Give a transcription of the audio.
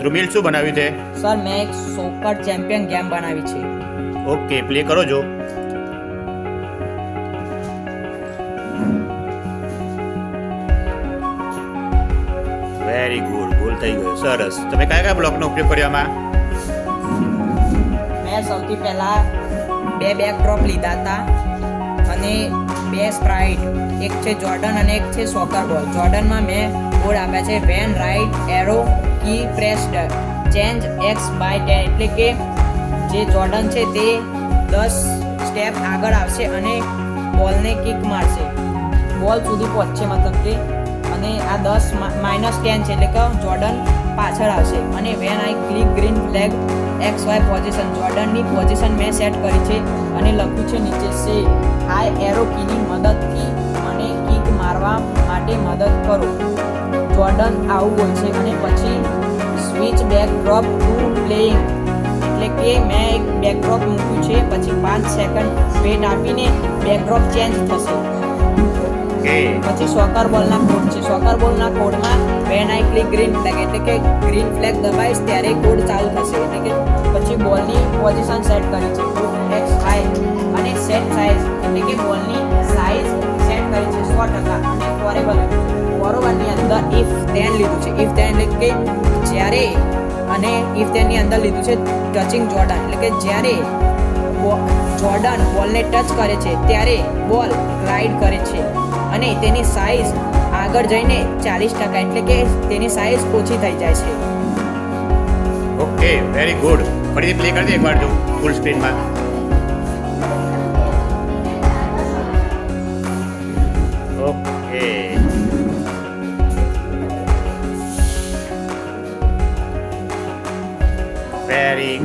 ધ્રુમિલ શું બનાવ્યું છે? સર મેં એક સોકર ચેમ્પિયન ગેમ બનાવી છે. ઓકે પ્લે કરો જો. વેરી ગુડ ગોલ થઈ ગયો. સરસ. તમે કયા કયા બ્લોકનો ઉપયોગ કર્યો આમાં? મેં સૌથી પહેલાં બે બેક ડ્રોપ લીધા હતા અને બે સ્પ્રાઇટ એક છે જોર્ડન અને એક છે સોકર બોલ જોર્ડનમાં મેં બોર્ડ આપ્યા છે. When right arrow key pressed change X by ten એટલે કે જે જોર્ડન છે તે દસ સ્ટેપ આગળ આવશે અને બોલને કિક મારશે. બોલ સુધી પહોંચશે મતલબ કે. અને આ દસ માઇનસ ટેન છે એટલે કે જોર્ડન પાછળ આવશે. અને when I click green flag X Y position જોર્ડનની position મેં સેટ કરી છે અને લખ્યું છે નીચે સે. હાય એરો કીની મદદથી મને કિક મારવા માટે મદદ કરો. જોર્ડન આવું હોય છે અને પછી switch backdrop to playing. એટલે કે મેં એક બેકડ્રોપ મૂક્યું છે પછી પાંચ સેકન્ડ વેટ આપીને બેકડ્રોપ ચેન્જ થશે. પછી સોકર બોલના કોડ છે. સોકર બોલના કોડમાં when I click green flag એટલે કે ગ્રીન ફ્લેગ દબાઈશ ત્યારે કોડ ચાલુ થશે. એટલે કે પછી બોલની પોઝિશન સેટ કરી છે. એક્સ હાઈ અને સેટ સાઇઝ એટલે કે બોલની સાઇઝ સેટ કરી છે. સો ટકા. અને ફોરેબલ ફોરવરની અંદર ઇફ ધેન લીધું છે. ઇફ ધેન એટલે કે જ્યારે અને ઇફ ધેનની અંદર લીધું છે ટચિંગ જોર્ડન એટલે કે જ્યારે જોર્ડન બોલને ટચ કરે છે, ત્યારે બોલ ગ્લાઇડ કરે છે. અને તેની સાઇઝ આગળ જઈને ચાલીસ ટકા એટલે કે તેની સાઇઝ ઓછી થઈ જાય છે. ઓકે વેરી ગુડ ફરીથી પ્લે કરી દે એકવાર જો ફૂલ સ્ક્રીનમાં વેરી